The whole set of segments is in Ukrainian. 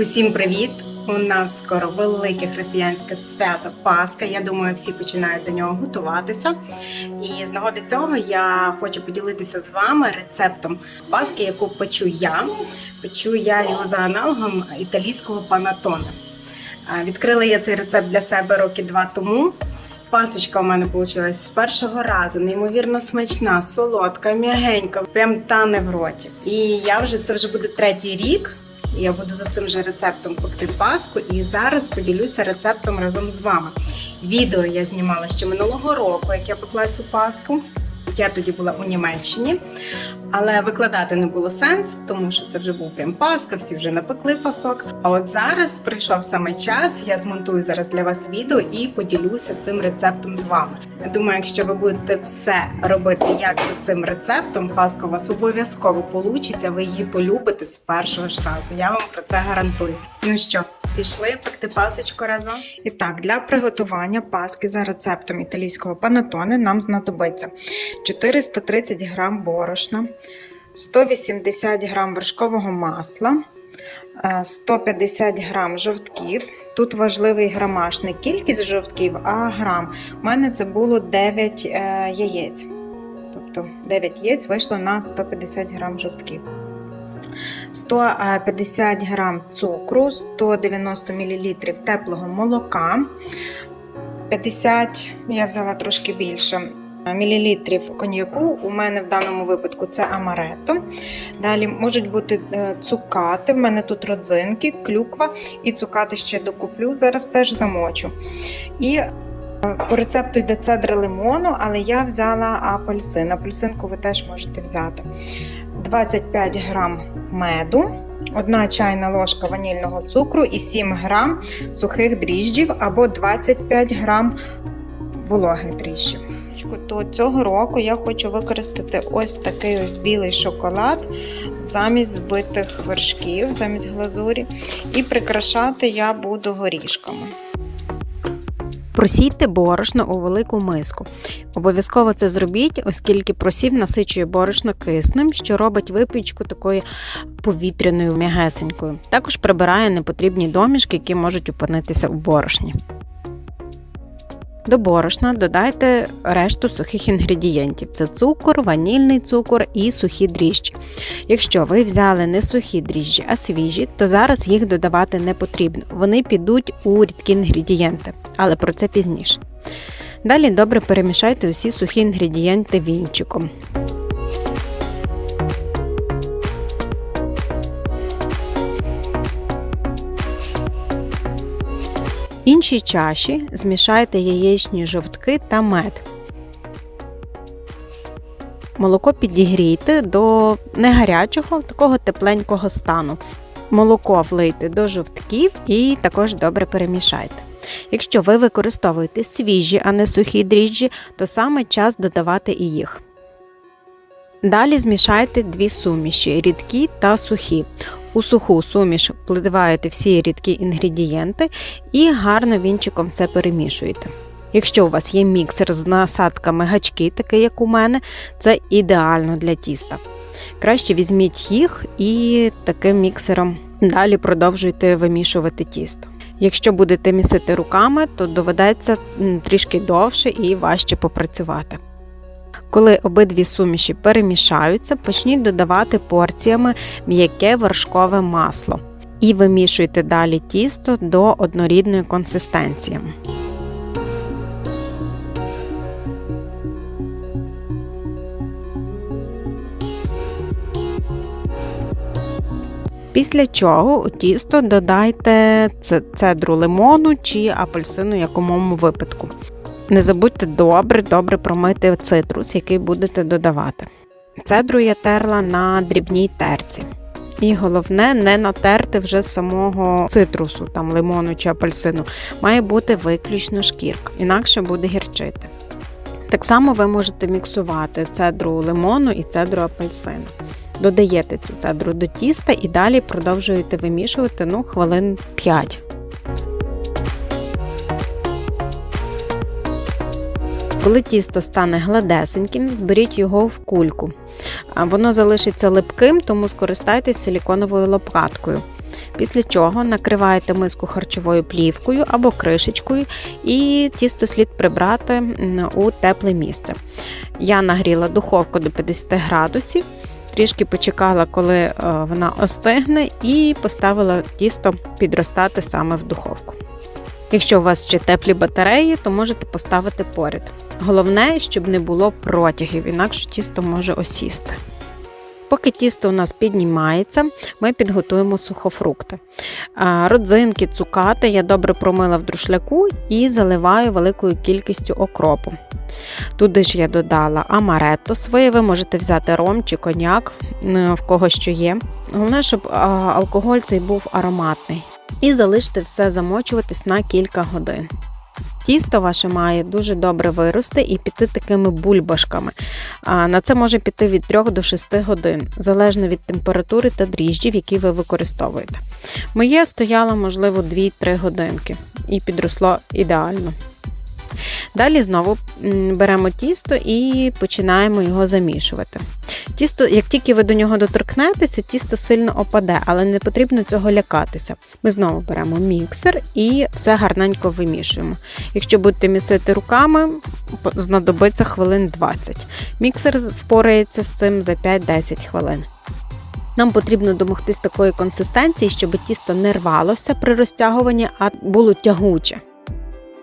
Усім привіт! У нас скоро велике християнське свято Пасха. Я думаю, всі починають до нього готуватися. І з нагоди цього я хочу поділитися з вами рецептом паски, яку печу я. Печу я його за аналогом італійського панатоне. Відкрила я цей рецепт для себе роки два тому. Пасочка у мене вийшла з першого разу, неймовірно смачна, солодка, м'ягенька, прям тане в роті. І я вже це вже буде третій рік. Я буду за цим же рецептом пекти паску і зараз поділюся рецептом разом з вами. Відео я знімала ще минулого року, як я пекла цю паску. Я тоді була у Німеччині, але викладати не було сенсу, тому що це вже був прям паска, всі вже напекли пасок. А от зараз прийшов саме час. Я змонтую зараз для вас відео і поділюся цим рецептом з вами. Я думаю, якщо ви будете все робити як за цим рецептом, паска у вас обов'язково получиться. Ви її полюбите з першого ж разу. Я вам про це гарантую. Ну що, пішли пекти пасочку разом? І так, для приготування паски за рецептом італійського панатоне нам знадобиться 430 грам борошна, 180 грам вершкового масла. е, 150 грам жовтків. Тут важливий грамаж не кількість жовтків, а грам. У мене це було 9 е, яєць. Тобто 9 яєць вийшло на 150 грам жовтків. 150 грам цукру, 190 мл теплого молока. 50, я взяла трошки більше. Мілілітрів коньяку, у мене в даному випадку це амарето. Далі можуть бути е, цукати. В мене тут родзинки, клюква і цукати ще докуплю, зараз теж замочу. І е, по рецепту йде цедра лимону, але я взяла апельсин. Апельсинку ви теж можете взяти. 25 грам меду, 1 чайна ложка ванільного цукру і 7 грам сухих дріжджів або 25 грам вологих дріжджів. То цього року я хочу використати ось такий ось білий шоколад замість збитих вершків, замість глазурі, і прикрашати я буду горішками. Просійте борошно у велику миску. Обов'язково це зробіть, оскільки просів насичує борошно киснем, що робить випічку такою повітряною м'ягесенькою. Також прибирає непотрібні домішки, які можуть опинитися у борошні. До борошна додайте решту сухих інгредієнтів: це цукор, ванільний цукор і сухі дріжджі. Якщо ви взяли не сухі дріжджі, а свіжі, то зараз їх додавати не потрібно. Вони підуть у рідкі інгредієнти, але про це пізніше. Далі добре перемішайте усі сухі інгредієнти вінчиком. Іншій чаші змішайте яєчні жовтки та мед. Молоко підігрійте до не гарячого, такого тепленького стану. Молоко влийте до жовтків і також добре перемішайте. Якщо ви використовуєте свіжі, а не сухі дріжджі, то саме час додавати і їх. Далі змішайте дві суміші рідкі та сухі. У суху суміш вливаєте всі рідкі інгредієнти і гарно вінчиком все перемішуєте. Якщо у вас є міксер з насадками гачки, такий як у мене, це ідеально для тіста. Краще візьміть їх і таким міксером далі продовжуйте вимішувати тісто. Якщо будете місити руками, то доведеться трішки довше і важче попрацювати. Коли обидві суміші перемішаються, почніть додавати порціями м'яке вершкове масло і вимішуйте далі тісто до однорідної консистенції. Після чого у тісто додайте це- цедру лимону чи апельсину, якомому випадку. Не забудьте добре добре промити цитрус, який будете додавати. Цедру я терла на дрібній терці. І головне не натерти вже самого цитрусу, там лимону чи апельсину. Має бути виключно шкірка, інакше буде гірчити. Так само ви можете міксувати цедру лимону і цедру апельсину. Додаєте цю цедру до тіста і далі продовжуєте вимішувати ну, хвилин 5. Коли тісто стане гладесеньким, зберіть його в кульку. Воно залишиться липким, тому скористайтесь силіконовою лопаткою. Після чого накриваєте миску харчовою плівкою або кришечкою, і тісто слід прибрати у тепле місце. Я нагріла духовку до 50 градусів, трішки почекала, коли е, вона остигне, і поставила тісто підростати саме в духовку. Якщо у вас ще теплі батареї, то можете поставити поряд. Головне, щоб не було протягів, інакше тісто може осісти. Поки тісто у нас піднімається, ми підготуємо сухофрукти. Родзинки, цукати я добре промила в друшляку і заливаю великою кількістю окропу. Туди ж я додала амаретто своє, ви можете взяти ром чи коньяк, в кого що є. Головне, щоб алкоголь цей був ароматний. І залиште все замочуватись на кілька годин. Тісто ваше має дуже добре вирости і піти такими бульбашками. На це може піти від 3 до 6 годин, залежно від температури та дріжджів, які ви використовуєте. Моє стояло, можливо, 2-3 годинки і підросло ідеально. Далі знову беремо тісто і починаємо його замішувати. Тісто, як тільки ви до нього доторкнетеся, тісто сильно опаде, але не потрібно цього лякатися. Ми знову беремо міксер і все гарненько вимішуємо. Якщо будете місити руками, знадобиться хвилин 20. Міксер впорається з цим за 5-10 хвилин. Нам потрібно домогтись такої консистенції, щоб тісто не рвалося при розтягуванні, а було тягуче.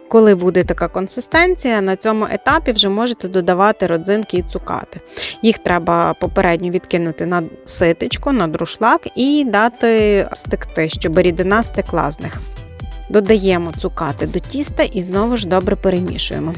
Коли буде така консистенція, на цьому етапі вже можете додавати родзинки і цукати. Їх треба попередньо відкинути на ситечко, на друшлак і дати стекти, щоб рідина стекла з них. Додаємо цукати до тіста і знову ж добре перемішуємо.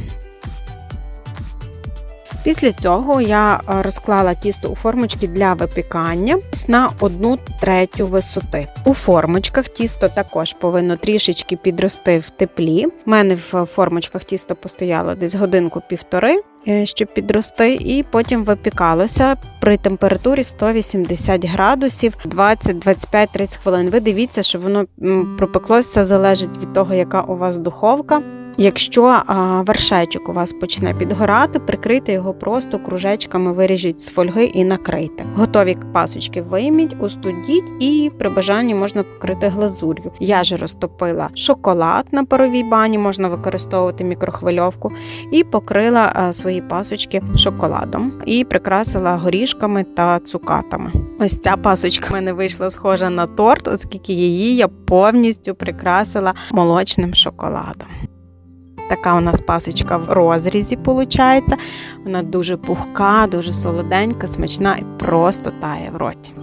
Після цього я е, розклала тісто у формочки для випікання на 1 третю висоти. У формочках тісто також повинно трішечки підрости в теплі. У мене в формочках тісто постояло десь годинку-півтори, е, щоб підрости, і потім випікалося при температурі 180 градусів 20, 25, 30 хвилин. Ви дивіться, що воно пропеклося, залежить від того, яка у вас духовка. Якщо вершечок у вас почне підгорати, прикрийте його просто кружечками, виріжіть з фольги і накрийте. Готові пасочки вийміть, остудіть і при бажанні можна покрити глазур'ю. Я ж розтопила шоколад на паровій бані, можна використовувати мікрохвильовку, і покрила свої пасочки шоколадом і прикрасила горішками та цукатами. Ось ця пасочка в мене вийшла схожа на торт, оскільки її я повністю прикрасила молочним шоколадом. Така у нас пасочка в розрізі виходить. Вона дуже пухка, дуже солоденька, смачна і просто тає в роті.